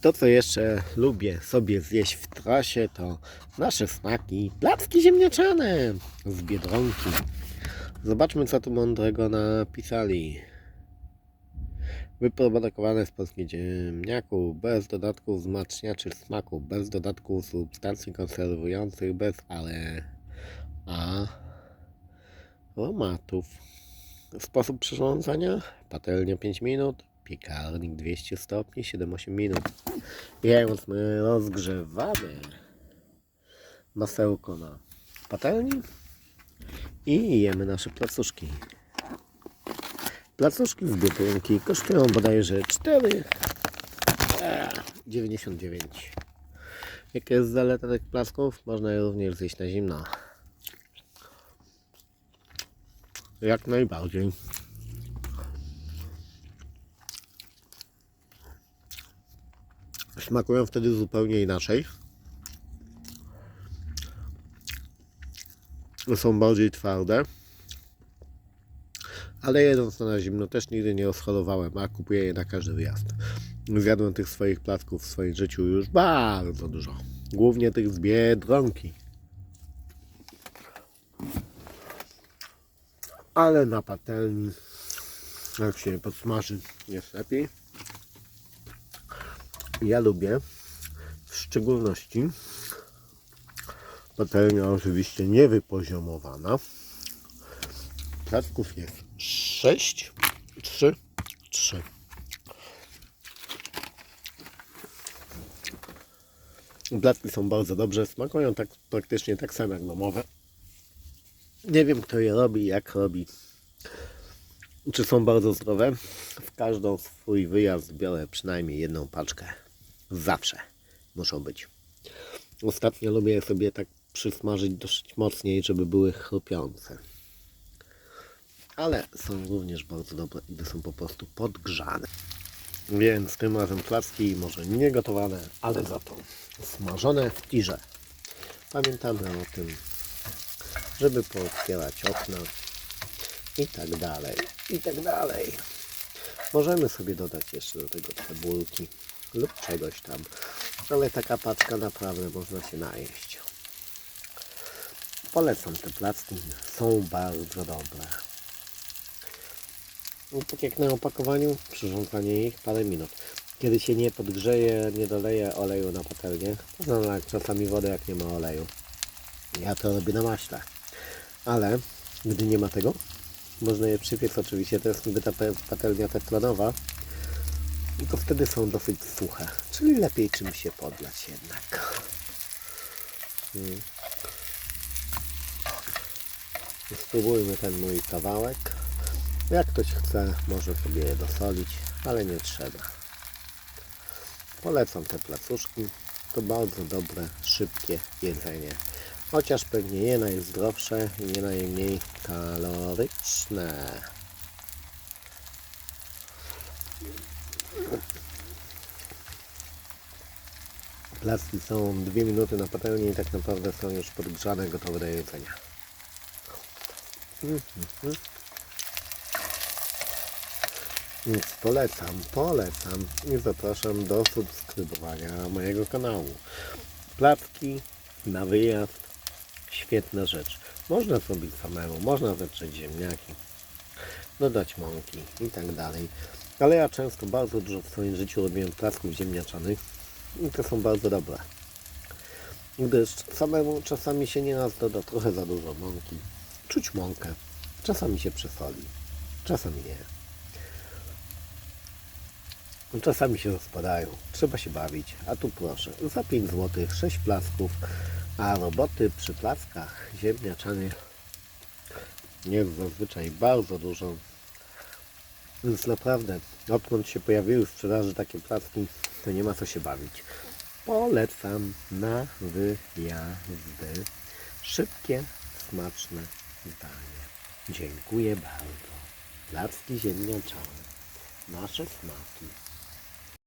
To, co jeszcze lubię sobie zjeść w trasie, to nasze smaki, placki ziemniaczane z Biedronki. Zobaczmy, co tu mądrego napisali. Wyprodukowane z polskich ziemniaków, bez dodatków wzmacniaczy smaku, bez dodatków substancji konserwujących, bez ale a aromatów. Sposób przyrządzania? Patelnia 5 minut, piekarnik 200 stopni, 7-8 minut. Więc my rozgrzewamy masełko na patelni i jemy nasze placuszki. Placuszki z biedronki kosztują bodajże 4,99. Jaka jest zaleta tych placków? Można je również zjeść na zimno. Jak najbardziej. Smakują wtedy zupełnie inaczej. Są bardziej twarde. Ale jedząc na zimno też nigdy nie rozholowałem, a kupuję je na każdy wyjazd. Zjadłem tych swoich placków w swoim życiu już bardzo dużo. Głównie tych z Biedronki. Ale na patelni, jak się podsmaży, jest lepiej. Ja lubię w szczególności patelnia oczywiście niewypoziomowana. Placków jest 6, 3, 3. Placki są bardzo dobrze, smakują tak praktycznie tak samo jak domowe. Nie wiem kto je robi, jak robi. Czy są bardzo zdrowe? W każdą swój wyjazd biorę przynajmniej jedną paczkę. Zawsze muszą być. Ostatnio lubię sobie tak przysmażyć dosyć mocniej, żeby były chrupiące. Ale są również bardzo dobre, gdy są po prostu podgrzane. Więc tym razem placki może nie gotowane, ale za to smażone w tirze. Pamiętamy o tym, żeby pootwierać okna i tak dalej, i tak dalej. Możemy sobie dodać jeszcze do tego cebulki lub czegoś tam, ale taka paczka naprawdę można się najeść. Polecam te placki, są bardzo dobre. No, tak jak na opakowaniu, przyrządzanie ich parę minut. Kiedy się nie podgrzeje, nie doleje oleju na patelnię, można nalać czasami wodę jak nie ma oleju. Ja to robię na maśle. Ale gdy nie ma tego, można je przypiec oczywiście, to jest niby ta patelnia teflonowa i to wtedy są dosyć suche, czyli lepiej czym się podlać jednak. Mm. Spróbujmy ten mój kawałek. Jak ktoś chce, może sobie je dosolić, ale nie trzeba. Polecam te placuszki. To bardzo dobre, szybkie jedzenie. Chociaż pewnie nie najzdrowsze i nie najmniej kaloryczne. Placki są dwie minuty na patelni i tak naprawdę są już podgrzane, gotowe do jedzenia. Mhm. Więc polecam, polecam i zapraszam do subskrybowania mojego kanału. Placki na wyjazd, świetna rzecz. Można zrobić samemu, można zetrzeć ziemniaki, dodać mąki i tak dalej. Ale ja często bardzo dużo w swoim życiu robiłem placków ziemniaczanych i to są bardzo dobre. Gdyż samemu czasami się nieraz doda trochę za dużo mąki. Czuć mąkę. Czasami się przesoli, czasami nie. Czasami się rozpadają. Trzeba się bawić. A tu proszę, za 5 zł 6 placków, a roboty przy plackach ziemniaczanych jest zazwyczaj bardzo dużo. Więc naprawdę, odkąd się pojawiły w sprzedaży takie placki, to nie ma co się bawić. Polecam na wyjazdy. Szybkie, smaczne zdanie. Dziękuję bardzo. Placki ziemniaczane. Nasze smaki.